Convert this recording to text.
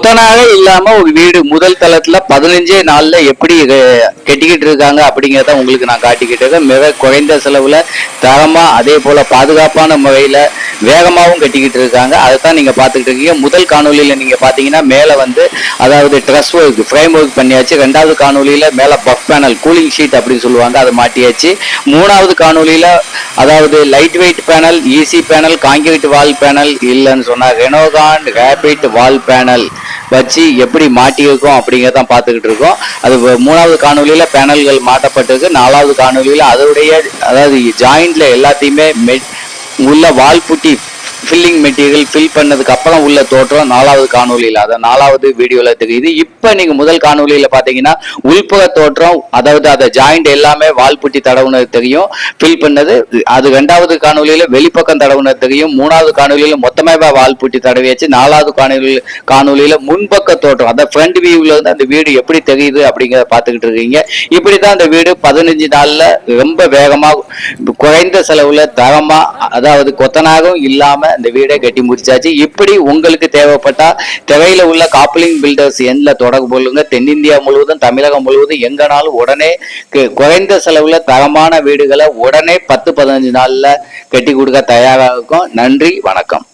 கொத்தனாக இல்லாம ஒரு வீடு முதல் தளத்துல பதினஞ்சே நாள்ல எப்படி கட்டிக்கிட்டு இருக்காங்க அப்படிங்கறத உங்களுக்கு நான் காட்டிக்கிட்டு இருக்கேன். மிக குறைந்த செலவுல தரமா அதே போல பாதுகாப்பான முறையில வேகமாகவும் கட்டிக்கிட்டு இருக்காங்க. அதைத்தான் நீங்க பாத்துக்கிட்டு இருக்கீங்க. முதல் காணொலியில நீங்க பாத்தீங்கன்னா மேல வந்து அதாவது ட்ரெஸ் ஒர்க் ஃப்ரேம் ஒர்க் பண்ணியாச்சு. ரெண்டாவது காணொலியில மேல பஃப் பேனல் கூலிங் ஷீட் அப்படின்னு சொல்லுவாங்க. அதை மாட்டியாச்சு. மூணாவது காணொலியில அதாவது light weight panel easy panel concrete wall panel இல்லைன்னு சொன்னா ரெனோகான் ரேபிட் வால் பேனல் வச்சு எப்படி மாட்டியிருக்கோம் அப்படிங்கிறத பார்த்துக்கிட்டு இருக்கோம். அது மூணாவது காணொலியில் பேனல்கள் மாட்டப்பட்டிருக்கு. நாலாவது காணொலியில் அதனுடைய அதாவது ஜாயிண்டில் எல்லாத்தையுமே மெட் உள்ள வால்புட்டி ஃபில்லிங் மெட்டீரியல் ஃபில் பண்ணதுக்கு அப்புறம் உள்ள தோற்றம் நாலாவது காணொலியில் அதை நாலாவது வீடியோவில் தெரியுது. இப்போ நீங்கள் முதல் காணொலியில் பார்த்தீங்கன்னா உள்புற தோற்றம் அதாவது அதை ஜாயிண்ட் எல்லாமே வால்புட்டி தடவுனது தெரியும். ஃபில் பண்ணது அது ரெண்டாவது காணொலியில் வெளிப்பக்கம் தடவுனது தெரியும். மூணாவது காணொலியில் மொத்தமாக வால்புட்டி தடவி தடவியாச்சு. நாலாவது காணொலியில் காணொலியில் முன்பக்க தோற்றம். அந்த ஃப்ரண்ட் வியூவில் வந்து அந்த வீடு எப்படி தெரியுது அப்படிங்கிறத பார்த்துக்கிட்டு இருக்கீங்க. இப்படி தான் அந்த வீடு பதினஞ்சு நாளில் ரொம்ப வேகமாக குறைந்த செலவில் தரமாக அதாவது கொத்தனாகவும் இல்லாமல் அந்த வீடை கட்டி முடிச்சாச்சு. இப்படி உங்களுக்கு தேவைப்பட்டா தேவையில உள்ள காப்ளிங் பில்டர்ஸ் எண்ணில் தொடர்பு கொள்ளுங்க. தென்னிந்தியா முழுவதும் தமிழகம் முழுவதும் எங்கனாலும் உடனே குறைந்த செலவுல தரமான வீடுகளை உடனே பத்து பதினஞ்சு நாள்ல கட்டி கொடுக்க தயாராக இருக்கும். நன்றி வணக்கம்.